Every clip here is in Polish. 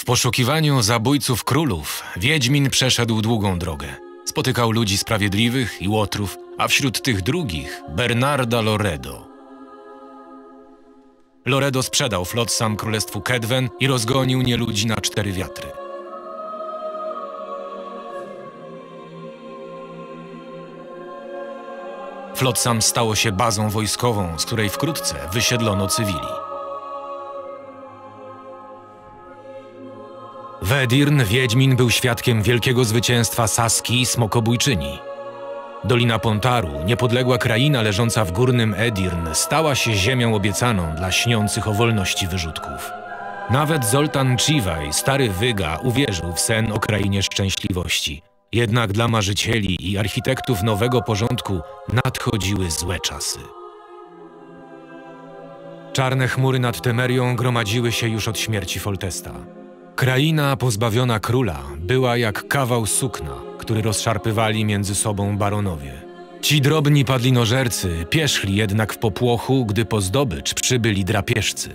W poszukiwaniu zabójców królów Wiedźmin przeszedł długą drogę. Spotykał ludzi sprawiedliwych i łotrów, a wśród tych drugich Bernarda Loredo. Loredo sprzedał Flotsam królestwu Kedwen i rozgonił nieludzi na cztery wiatry. Flotsam stało się bazą wojskową, z której wkrótce wysiedlono cywili. W Edirn Wiedźmin był świadkiem wielkiego zwycięstwa Saski i Smokobójczyni. Dolina Pontaru, niepodległa kraina leżąca w górnym Edirn, stała się ziemią obiecaną dla śniących o wolności wyrzutków. Nawet Zoltan Chivaj, stary wyga, uwierzył w sen o krainie szczęśliwości. Jednak dla marzycieli i architektów nowego porządku nadchodziły złe czasy. Czarne chmury nad Temerią gromadziły się już od śmierci Foltesta. Kraina pozbawiona króla była jak kawał sukna, który rozszarpywali między sobą baronowie. Ci drobni padlinożercy pierzchli jednak w popłochu, gdy po zdobycz przybyli drapieżcy.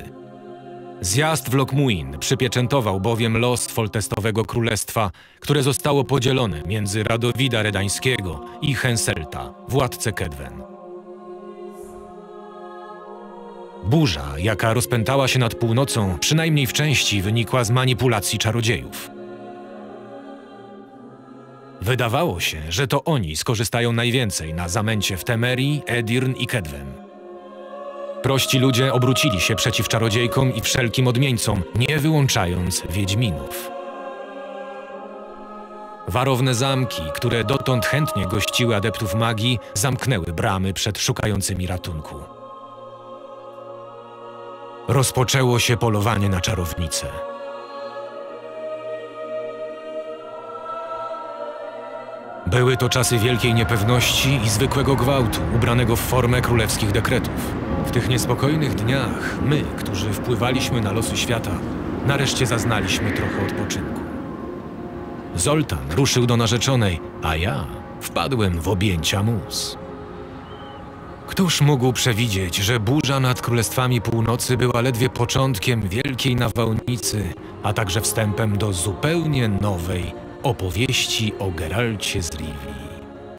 Zjazd w Lokmuin przypieczętował bowiem los Foltestowego Królestwa, które zostało podzielone między Radowida Redańskiego i Henselta, władcę Kedwen. Burza, jaka rozpętała się nad północą, przynajmniej w części wynikła z manipulacji czarodziejów. Wydawało się, że to oni skorzystają najwięcej na zamęcie w Temerii, Edirn i Kedwen. Prości ludzie obrócili się przeciw czarodziejkom i wszelkim odmieńcom, nie wyłączając Wiedźminów. Warowne zamki, które dotąd chętnie gościły adeptów magii, zamknęły bramy przed szukającymi ratunku. Rozpoczęło się polowanie na czarownicę. Były to czasy wielkiej niepewności i zwykłego gwałtu, ubranego w formę królewskich dekretów. W tych niespokojnych dniach my, którzy wpływaliśmy na losy świata, nareszcie zaznaliśmy trochę odpoczynku. Zoltan ruszył do narzeczonej, a ja wpadłem w objęcia mus. Któż mógł przewidzieć, że burza nad Królestwami Północy była ledwie początkiem wielkiej nawałnicy, a także wstępem do zupełnie nowej opowieści o Geralcie z Rivii?